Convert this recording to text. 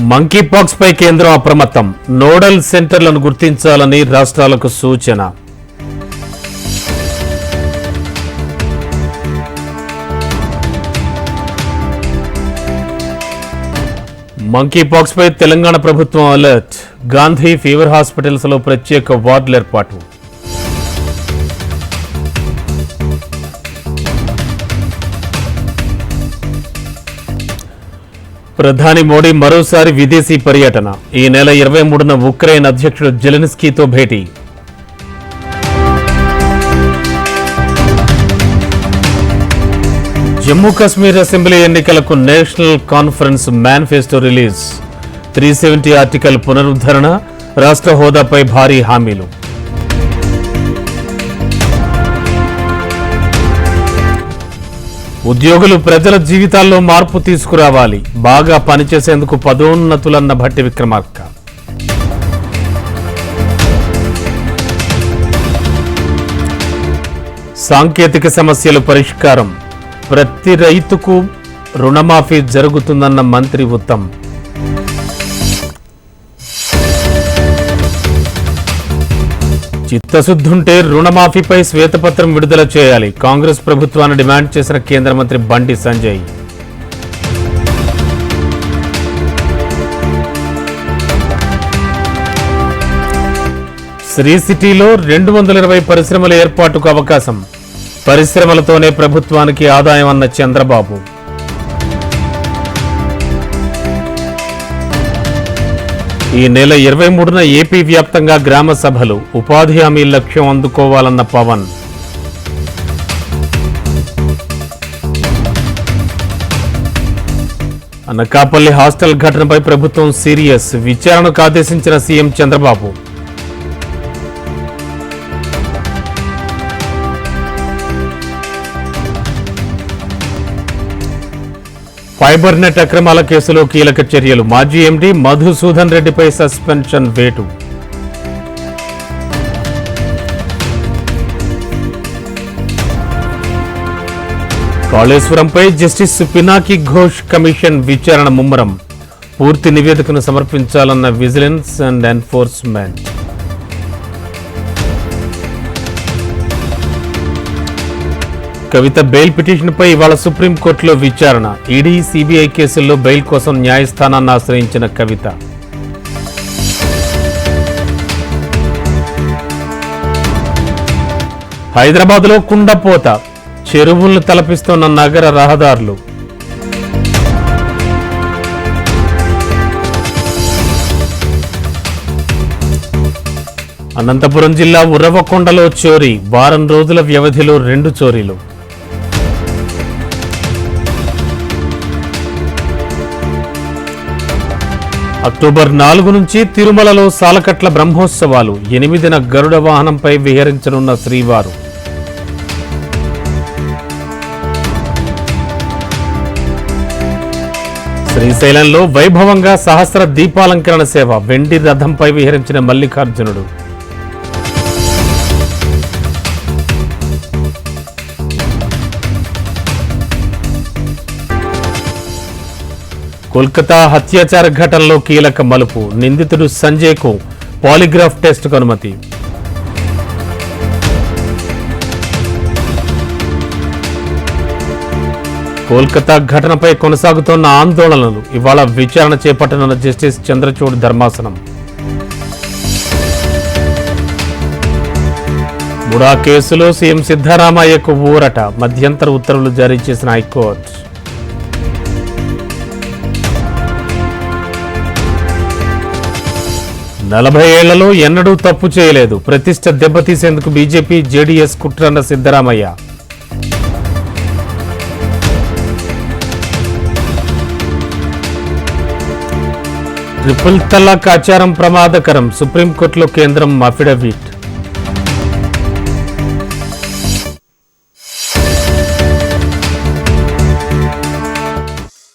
Monkeypox పై కేంద్రం అప్రమత్తం. Nodal సెంటర్లను గుర్తించాలని రాష్ట్రాలకు సూచన. మంకీపాక్స్ పై తెలంగాణ ప్రభుత్వం అలర్ట్ గాంధీ ఫీవర్ హాస్పిటల్స్లో ప్రత్యేక వార్డులు ఏర్పాటు. ప్రధాని మోడీ మరోసారి విదేశీ పర్యటన. ఈ నెల ఇరవై మూడున ఉక్రెయిన్ అధ్యక్షుడు జెలెన్స్కీతో భేటీ. జమ్మూ కాశ్మీర్ అసెంబ్లీ ఎన్నికలకు national conference manifesto release. Three seventy article పునరుద్ధరణ రాష్ట్ర హోదాపై భారీ హామీలు. ఉద్యోగులు ప్రజల జీవితాల్లో మార్పు తీసుకురావాలి. బాగా పనిచేసేందుకు పదోన్నతులన్న భట్టి విక్రమార్క. సాంకేతిక సమస్యలు పరిష్కారం. ప్రతి రైతుకు రుణమాఫీ జరుగుతుందన్న మంత్రి ఉత్తమ్. చిత్తశుద్ధుంటే రుణమాఫీపై శ్వేతపత్రం విడుదల చేయాలి. కాంగ్రెస్ ప్రభుత్వాన్ని డిమాండ్ చేసిన కేంద్ర మంత్రి బండి సంజయ్. శ్రీ సిటీలో రెండు వందల ఇరవై పరిశ్రమల ఏర్పాటుకు అవకాశం. పరిశ్రమలతోనే ప్రభుత్వానికి ఆదాయం అన్న చంద్రబాబు. ఈ నెల ఇరవై మూడున ఏపీ వ్యాప్తంగా గ్రామ సభలు. ఉపాధి హామీ లక్ష్యం అందుకోవాలన్న పవన్. అనకాపల్లి హాస్టల్ ఘటనపై ప్రభుత్వం సీరియస్. విచారణకు ఆదేశించిన సీఎం చంద్రబాబు. ఫైబర్ నెట్ అక్రమాల కేసులో కీలక చర్యలు. మాజీ ఎండీ మధుసూదన్ రెడ్డిపై సస్పెన్షన్ వేటు. కాళేశ్వరంపై జస్టిస్ పినాకి ఘోష్ కమిషన్ విచారణ ముమ్మరం. పూర్తి నివేదికను సమర్పించాలన్న vigilance and enforcement. Kavitha bail పిటిషన్పై ఇవాళ సుప్రీంకోర్టులో విచారణ. ఈడీ సిబిఐ కేసుల్లో బెయిల్ కోసం న్యాయస్థానాన్ని ఆశ్రయించిన కవిత. హైదరాబాద్లో కుండపోత. చెరువులను తలపిస్తున్న నగర రహదారులు. అనంతపురం జిల్లా ఉరవకొండలో చోరీ. వారం రోజుల వ్యవధిలో రెండు చోరీలు. అక్టోబర్ నాలుగు నుంచి తిరుమలలో సాలకట్ల బ్రహ్మోత్సవాలు. ఎనిమిదిన గరుడ వాహనంపై విహరించనున్న శ్రీవారు. శ్రీశైలంలో వైభవంగా సహస్ర దీపాలంకరణ సేవ. వెండి రథంపై విహరించిన మల్లికార్జునుడు. కోల్కతా హత్యాచార ఘటనలో కీలక మలుపు. నిందితుడు సంజయ్కు పాలిగ్రాఫ్ టెస్టుకు అనుమతి. కోల్కతా ఘటనపై కొనసాగుతున్న ఆందోళనలు ఇవాళ విచారణ చేపట్టనున్న జస్టిస్ చంద్రచూడ్ ధర్మాసనం. బుడా కేసులో సీఎం సిద్ధరామయ్యకు ఊరట. మధ్యంతర ఉత్తర్వులు జారీ చేసిన హైకోర్టు. నలభై ఏళ్ళలో ఎన్నడూ తప్పు చేయలేదు. ప్రతిష్ట దెబ్బతీసేందుకు బీజేపీ జేడీఎస్ కుట్రన్న సిద్ధరామయ్య. ట్రిపుల్ తలాక్ ఆచారం ప్రమాదకరం. సుప్రీంకోర్టులో కేంద్రం అఫిడవిట్.